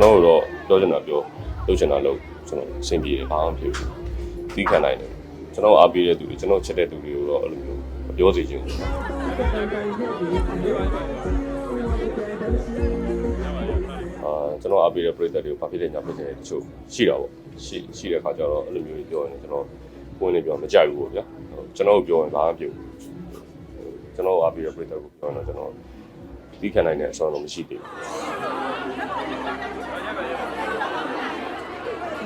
ကျွန်တော်တို့တော့ပြောချင်တာပြောလုပ်ချင်တာလုပ်ကျွန်တော်အဆင်ပြေတယ်ဘာမှမဖြစ်ဘူးသိခံနိုင်တယ်ကျွန်တော်အားပေးတဲ့သူတွေကျွန်တော်ချက်တဲ့သူတွေကိုတော့အဲ့လိုမျိုးမပြောစေချင်ဘူးအာကျွန်တော်အားပေးတဲ့ပရိသတ်တွေကိုဘာဖြစ်လဲညာဖြစ်တယ်တချို့ရှိတာပေါ့ရှိရှိတဲ့ခါကျတော့အဲ့လိုမျိုးပြောရင်ကျွန်တော်ကိုယ်နဲ့ပြောမကြိုက်ဘူးပေါ့ဗျာကျွန်တော်ပြောရင်ဘာမှမဖြစ်ဘူးကျွန်တော်အားပေးတဲ့ပရိသတ်ကိုပြောရင်တော့ကျွန်တော်သိခံနိုင်တဲ့အစွမ်းတော့မရှိသေးဘူး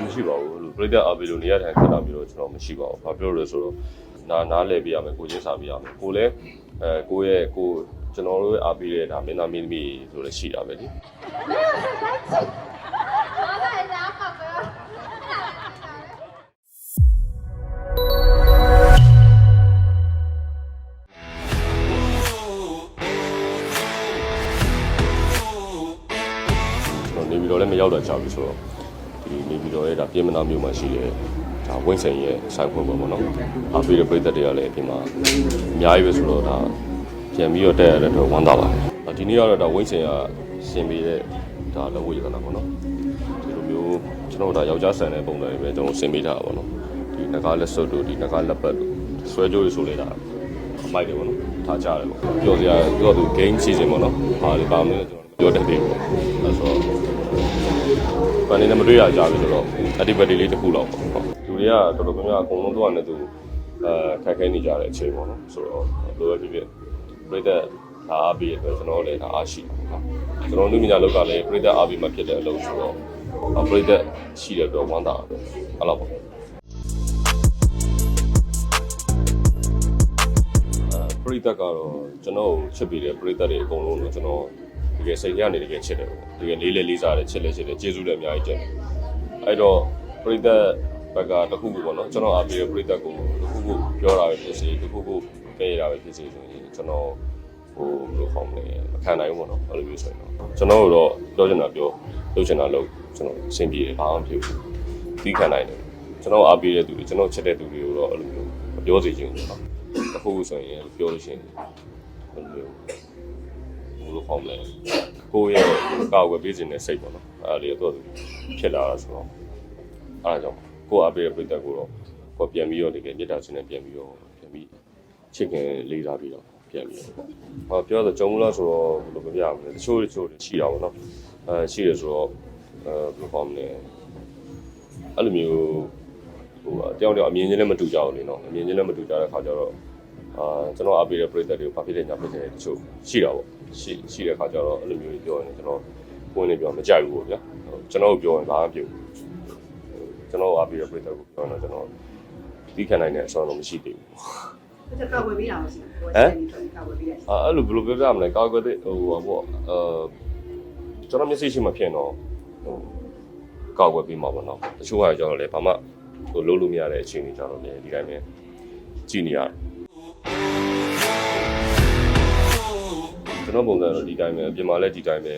မရှိပါဘူးလို့ပရိသတ်အားပေးလို့နေရာထိုင်ခက်တာမျိုးတော့ကျွန်တော်မရှိပါဘူးဘာပြောလို့လဲဆိုတော့နားနားလဲပြရမယ်ကိုချင်းစားပြရမယ်ကိုလည်းအဲကိုရဲ့ကိုကျွန်တော်တို့အားပေးတဲ့ဒါမင်းသားမင်းသမီးဆိုလည်းရှိတာပဲလေ ရောက်တော့ကြဘူးဆိုတော့ဒီနေပြည်တော်ရဲ့ဒါပြင်မနာမျိုးမှာရှိတဲ့ဒါဝင်းစိန်ရဲ့ဆိုင်ဖွင့်ပွဲပေါ့နော်အားပေးတဲ့ပြည်သက်တွေကလည်းဒီမှာအများကြီးပဲဆိုတော့ဒါပြန်ပြီးတော့တက်ရတဲ့အတွက်ဝမ်းသာပါတယ်ဒီနေ့ကတော့ဒါဝင်းစိန်ကရှင်ပေးတဲ့ဒါလက်ဝဲရတာပေါ့နော်ဒီလိုမျိုးကျွန်တော်ဒါယောက်ျားဆန်တဲ့ပုံစံတွေပဲကျွန်တော်ဆင်ပေးထားတာပေါ့နော်ဒီငကားလက်စွပ်တို့ဒီငကားလက်ပတ်တို့ဆွဲကြိုးတွေဆိုလဲဒါအမိုက်တယ်ပေါ့နော်ထားကြတယ်ပေါ့ပြောစရာပြောသူ game season ပေါ့နော်ဘာလဲဘာမလဲကျွန်တော်ပြောတတ်သေးဘူးပေါ့အဲဆို တော့ပန်နေနဲ့မတွေ့ရကြဘူးဆိုတော့အတိပတိလေးတစ်ခုလောက်ပေါ့ဟုတ်လူတွေကတော်တော်များများအကုန်လုံးတော့နဲ့သူအဲခက်ခဲနေကြတဲ့အချိန်ပေါ့နော်ဆိုတော့လိုပဲဖြစ်ဖြစ်ပြိတ္တဒါအားပေးရတော့ကျွန်တော်လည်းဒါအားရှိတယ်ဟုတ်ကျွန်တော်လူမြညာလောက်ကလည်းပြိတ္တအားပေးမှဖြစ်တဲ့အလုပ်ဆိုတော့ပြိတ္တရှိတဲ့အတွက်ဝမ်းသာတယ်အဲ့လိုပေါ့ပရိသတ်ကတော့ကျွန်တော်ကိုချစ်ပြီးတဲ့ပရိသတ်တွေအကုန်လုံးတော့ကျွန်တော်တ ကယ်စိတ်ရနေတကယ်ချစ်တယ်ပေါ့တကယ်လေးလေးလေးစားတယ်ချစ်လဲချစ်တယ်ကျေးဇူးလည်းအများကြီးတင်တယ်အဲ့တော့ပရိသတ်ဘက်ကတစ်ခုခုပေါ့နော်ကျွန်တော်အားပေးတဲ့ပရိသတ်ကိုတစ်ခုခုပြောတာပဲဖြစ်စေတစ်ခုခုပေးရတာပဲဖြစ်စေဆိုရင်ကျွန်တော်ဟိုဘယ်လိုခေါ်မလဲမခံနိုင်ဘူးပေါ့နော်အဲ့လိုမျိုးဆိုရင်တော့ကျွန်တော်တို့တော့ပြောချင်တာပြောလုပ်ချင်တာလုပ်ကျွန်တော်အဆင်ပြေတယ်ဘာမှမဖြစ်ဘူးသိခံနိုင်တယ်ကျွန်တော်အားပေးတဲ့သူတွေကျွန်တော်ချစ်တဲ့သူတွေကိုတော့အဲ့လိုမျိုးမပြောစေချင်ဘူးပေါ့နော်တစ်ခုခုဆိုရင်ပြောလို့ရှိရင်အဲ့လိုမျိုးဘယ် လိုခေါ်မလဲကိုယ့်ရဲ့ကာကွယ်ပေးခြင်းနဲ့စိတ်ပေါ့နော်အဲ့ဒါလေးတော့ဖြစ်လာတာဆိုတော့အဲ့ဒါကြောင့်ကိုယ့်အပေးတဲ့ပြည့်တက်ကိုတော့ကိုယ်ပြန်ပြီးတော့တကယ်မြတ်တာခြင်းနဲ့ပြန်ပြီးတော့ပြန်ပြီးချစ်ခင်လေးစားပြီးတော့ပြန်ပြီးတော့ဟောပြောတော့ကြုံလို့ဆိုတော့ဘယ်လိုမပြမလဲတချို့တချို့ရှိတာပေါ့နော်အဲရှိရဆိုတော့အဲဘယ်လိုခေါ်မလဲအဲ့လိုမျိုးဟိုတယောက်တယောက်အမြင်ချင်းလည်းမတူကြဘူးလေနော်အမြင်ချင်းလည်းမတူကြတဲ့ခါကျတော့ အာကျွန်တော်အားပေးတဲ့ပရိသတ်တွေကိုဘာဖြစ်လဲညာဖြစ်လဲတချို့ရှိတာပေါ့ရှိရှိတဲ့အခါကျတော့အဲ့လိုမျိုးပြောရင်ကျွန်တော်ကိုယ်နဲ့ပြောမကြိုက်ဘူးပေါ့ဗျာကျွန်တော်ပြောရင်ဘာမှမပြောဘူးကျွန်တော်အားပေးတဲ့ပရိသတ်ကိုပြောရင်ကျွန်တော်တီးခံနိုင်တဲ့အစွမ်းတော့မရှိသေးဘူးကျွန်တော်ကဝယ်ပေးတာမရှိဘူးဟမ်အဲ့လိုဘယ်လိုပြောပြမလဲကောက်ကွက်တဲ့ဟိုပေါ့အာကျွန်တော်မျက်စိရှိမှဖြစ်တော့ဟိုကောက်ကွက်ပြီးမှာပေါ့နော်တချို့ကကျွန်တော်လည်းဘာမှဟိုလုံးလို့မရတဲ့အခြေအနေကြတော့လေဒီတိုင်းပဲကြည်နေရတယ် ကျွန်တော်ပုံစံတော့ဒီတိုင်းပဲအပြင်မှာလည်းဒီတိုင်းပဲ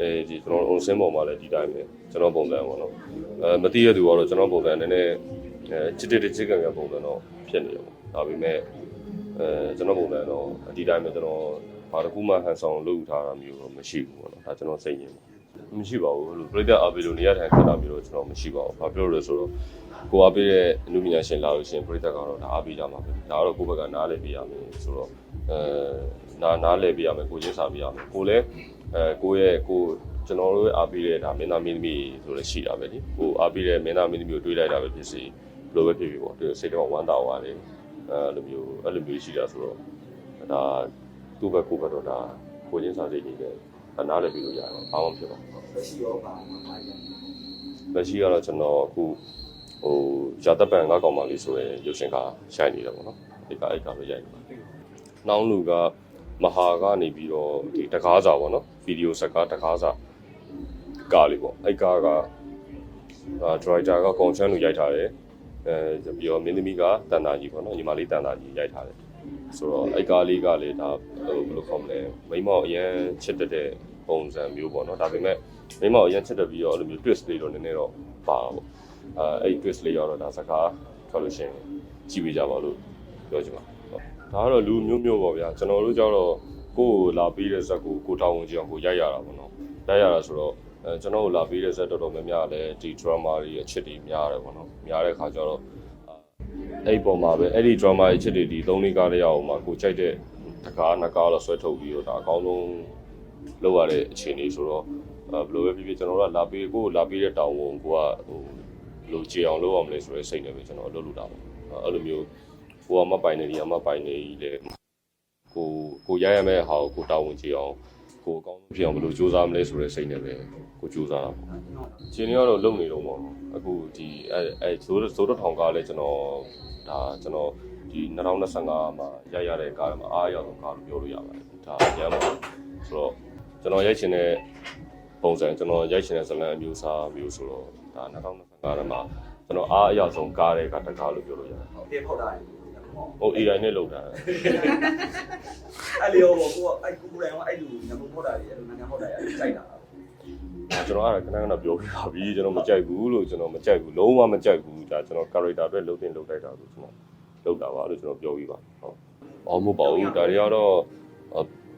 အဲဒီကျွန်တော် on sim ပေါ်မှာလည်းဒီတိုင်းပဲကျွန်တော်ပုံစံပေါ့နော်အဲမသိရသူကတော့ကျွန်တော်ပုံစံနည်းနည်းအဲချစ်တဲ့ချစ်ကံကပုံစံတော့ဖြစ်နေတယ်ပေါ့ဒါပေမဲ့အဲကျွန်တော်ပုံစံတော့ဒီတိုင်းပဲကျွန်တော်ဘာတစ်ခုမှဟန်ဆောင်လုပ်ထားတာမျိုးတော့မရှိဘူးပေါ့နော်ဒါကျွန်တော်စိတ်ရင်းပေါ့ မရှိပါဘူးလို့ပြိတ္တအားပေးလို့နေရာထိုင်ခက်တာမျိုးတော့ကျွန်တော်မရှိပါဘူးဘာပြောလို့လဲဆိုတော့ကိုအားပေးတဲ့အမှုပညာရှင်လာလို့ရှိရင်ပြိတ္တကတော့ဒါအားပေးကြမှာပဲဒါကတော့ကိုယ့်ဘက်ကနားလည်ပေးရမယ်ဆိုတော့အဲနားနားလည်ပေးရမယ်ကိုချင်းစားပေးရမယ်ကိုလည်းအဲကိုရဲ့ကိုကျွန်တော်တို့အားပေးတဲ့ဒါမင်းသားမင်းသမီးဆိုလည်းရှိတာပဲလေကိုအားပေးတဲ့မင်းသားမင်းသမီးကိုတွေးလိုက်တာပဲဖြစ်စီဘယ်လိုပဲဖြစ်ဖြစ်ပေါ့ဒီစိတ်တော့ဝမ်းသာသွားတယ်အဲလိုမျိုးအဲ့လိုမျိုးရှိတာဆိုတော့ဒါသူ့ဘက်ကိုယ့်ဘက်တော့ဒါကိုချင်းစားစိတ်ကြီးတယ် နားလည်ပြီးလို့ရတယ်ဘာမှမဖြစ်ပါဘူးမရှိရောပါမှာပါရလက်ရှိကတော့ကျွန်တော်အခုဟိုရာတပ်ပံငါးကောင်မလေးဆိုရင်ရုပ်ရှင်ကရှိုင်နေတယ်ပေါ့နော်ဒီကအဲ့ကပဲရိုက်နေပါနှောင်းလူကမဟာကနေပြီးတော့ဒီတကားစာပေါ့နော်ဗီဒီယိုစကားတကားစာကားလေးပေါ့အဲ့ကားကအာဒရိုက်တာကကွန်ချန်လူရိုက်ထားတယ်အဲပြီးတော့မင်းသမီးကတန်တာကြီးပေါ့နော်ညီမလေးတန်တာကြီးရိုက်ထားတယ် ဆိုတော့အဲ့ကားလေးကလေဒါဟိုဘယ်လိုခေါ်မလဲမိမောက်အရန်ချစ်တဲ့ပုံစံမျိုးပေါ့နော်ဒါပေမဲ့မိမကိုအရင်ချက်တက်ပြီးတော့အဲ့လိုမျိုး twist လေးတော့နည်းနည်းတော့ပါတာပေါ့အဲအဲ့ဒီ twist လေးရောတော့ဒါစကားထွက်လို့ရှိရင်ကြည့်ပေးကြပါလို့ပြောချင်ပါဟုတ်ဒါကတော့လူမျိုးမျိုးပေါ့ဗျာကျွန်တော်တို့ကြတော့ကိုယ့်ကိုလာပေးတဲ့ဇက်ကိုကိုတောင်းဝင်ကြအောင်ကိုရိုက်ရတာပေါ့နော်ရိုက်ရတာဆိုတော့ဟအဲကျွန်တော်တို့လာပြီးတဲ့ဇက်တော်တော်များများလည်းဒီ drama တွေအချစ်တွေများတယ်ပေါ့နော်များတဲ့ခါကျတော့ အဲ့ဒီပုံမှာပဲအဲ့ဒီ drama ရဲ့အချစ်တွေဒီသုံးလေးကားလေးရအောင်မှာကိုကြိုက်တဲ့တကားနှစ်ကားတော့ဆွဲထုတ်ပြီးတော့ဒါအကောင်းဆုံးလုပ်ရတဲ့အခြေအနေဆိုတော့အဲဘယ်လိုပဲဖြစ်ဖြစ်ကျွန်တော်တို့ကလာပြီးကိုလာပြီးတဲ့တောင်းဝန်ကိုကဟိုဘယ်လိုကြည်အောင်လုပ်အောင်လဲဆိုတဲ့စိတ်နဲ့ပဲကျွန်တော်လုပ်လို့တာပေါ့အဲ့လိုမျိုးကိုကမပိုင်နေဒီကမပိုင်နေလေကိုကိုရရမယ့်ဟာကိုကိုတာဝန်ကြည်အောင်ကိုအကောင်းဆုံးဖြစ်အောင်ဘယ်လိုစူးစမ်းမလဲဆိုတဲ့စိတ်နဲ့ပဲကိုစူးစမ်းတာပေါ့ခြေနေကတော့လုံနေတော့ပေါ့အခုဒီအဲအဲဇိုးဇိုးတစ်ထောင်ကားလဲကျွန်တော် ဒါကျွန်တော်ဒီ2025မှာရိုက်ရတဲ့ကားမှာအားအရဆုံးကားလို့ပြောလို့ရပါတယ်ဒါအများပါဆိုတော့ကျွန်တော်ရိုက်ချင်တဲ့ပုံစံကျွန်တော်ရိုက်ချင်တဲ့ဇလန်အမျိုးအစားမျိုးဆိုတော့ဒါ2025ထဲမှာကျွန်တော်အားအရဆုံးကားတဲ့ကတကားလို့ပြောလို့ရတယ်ဟုတ်တယ်ဖောက်တာလေဟို AI နဲ့လုပ်တာအဲ့လေဟိုကိုကအဲ့ကိုကိုယ်တိုင်ကအဲ့လူညမဖောက်တာလေအဲ့လိုညဖောက်တာလေစိုက်တာ ကျွန်တော်အဲ့ဒါခဏခဏပြောပြပါပြီကျွန်တော်မကြိုက်ဘူးလို့ကျွန်တော်မကြိုက်ဘူးလုံးဝမကြိုက်ဘူးဒါကျွန်တော် character အတွက်လုပ်တင်လုပ်တိုက်တာလို့ကျွန်တော်လုပ်တာပါလို့ကျွန်တော်ပြောပြီးပါဟုတ်အော်မဟုတ်ပါဘူးဒါတွေကတော့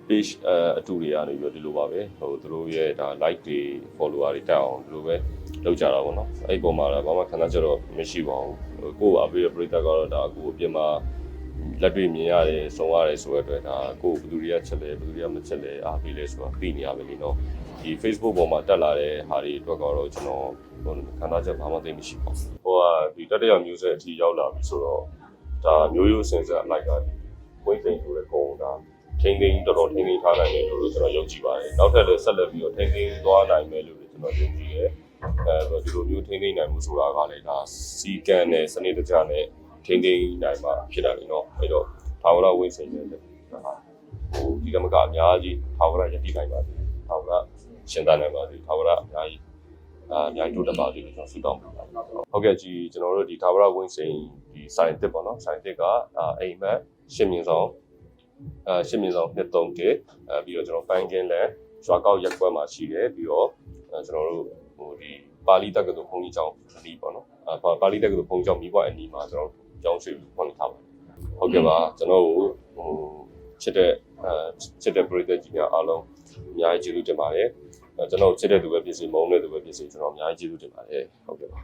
page အတူတွေကနေပြီးတော့ဒီလိုပါပဲဟိုသူတို့ရဲ့ဒါ like တွေ follower တွေတက်အောင်ဒီလိုပဲလုပ်ကြတာပေါ့နော်အဲ့ဒီပုံမှာလည်းဘာမှခဏချက်တော့မရှိပါဘူးကိုယ့်အပေးရပရိသတ်ကတော့ဒါကိုအပြင်မှာ လက်တွေ့မြင်ရတယ်စုံရတယ်ဆိုတဲ့အတွက်ဒါကိုယ်ဘယ်သူတွေကချက်လဲဘယ်သူတွေကမချက်လဲအားပေးလဲဆိုတာသိနေရပဲလीနော်ဒီ Facebook ပေါ်မှာတက်လာတဲ့ဟာတွေအတွက်ကတော့ကျွန်တော်ဟိုခံစားချက်ဘာမှသိမရှိပါဘူး။ဟိုကဒီတတိယမျိုးဆက်အထိရောက်လာပြီဆိုတော့ဒါမျိုးရိုးစင်ဆက်လိုက်ကဒီဝိတ်သိမ်းဆိုတဲ့ကုန်းဒါထိန်းသိမ်းတော်တော်ထိန်းသိမ်းထားနိုင်တယ်လို့ကျွန်တော်ယုံကြည်ပါတယ်။နောက်ထပ်လည်းဆက်လက်ပြီးတော့ထိန်းသိမ်းသွားနိုင်မယ်လို့ကျွန်တော်ယုံကြည်တယ်။အဲဒီလိုမျိုးထိန်းသိမ်းနိုင်မှုဆိုတာကလည်းဒါစီကံနဲ့စနစ်တကျနဲ့ ထိန်းသိမ်းနိုင်မှာဖြစ်တာလေနော်။အဲတော့ထာဝရဝိတ်စိန်တဲ့ဒါဟာဟိုဒီကမကအများကြီးထာဝရယတိနိုင်ပါသေးတယ်။ထာဝရရှင်းတတ်နိုင်ပါသေးထာဝရအများကြီးအာအများကြီးတိုးတက်ပါသေးလို့ကျွန်တော်ဆုတောင်းပါတယ်ဟုတ်ကဲ့ကြီးကျွန်တော်တို့ဒီထာဝရဝင်းစိန်ဒီဆိုင်တစ်ပေါ့နော်ဆိုင်တစ်ကအာအိမ်မက်ရှင်းမြင့်ဆောင်အာရှင်းမြင့်ဆောင်နှစ်သုံးကအဲပြီးတော့ကျွန်တော်ပန်းကင်းလဲရွာကောက်ရက်ကွက်မှာရှိတယ်ပြီးတော့အဲကျွန်တော်တို့ဟိုဒီပါဠိတက္ကသိုလ်ဘုန်းကြီးကျောင်းအနီးပေါ့နော်အာပါဠိတက္ကသိုလ်ဘုန်းကြီးကျောင်းမိဘအနီးမှာကျွန်တော် ကျောင်းရှိဖွင့်ထားပါတယ်ဟုတ်ကဲ့ပါကျွန်တော်တို့ဟိုချစ်တဲ့အဲချစ်တဲ့ပရိသတ်ကြီးများအားလုံးအများကြီးကျေးဇူးတင်ပါတယ်အဲကျွန်တော်ချစ်တဲ့သူပဲဖြစ်စီမုန်းတဲ့သူပဲဖြစ်စီကျွန်တော်အများကြီးကျေးဇူးတင်ပါတယ်ဟုတ်ကဲ့ပါ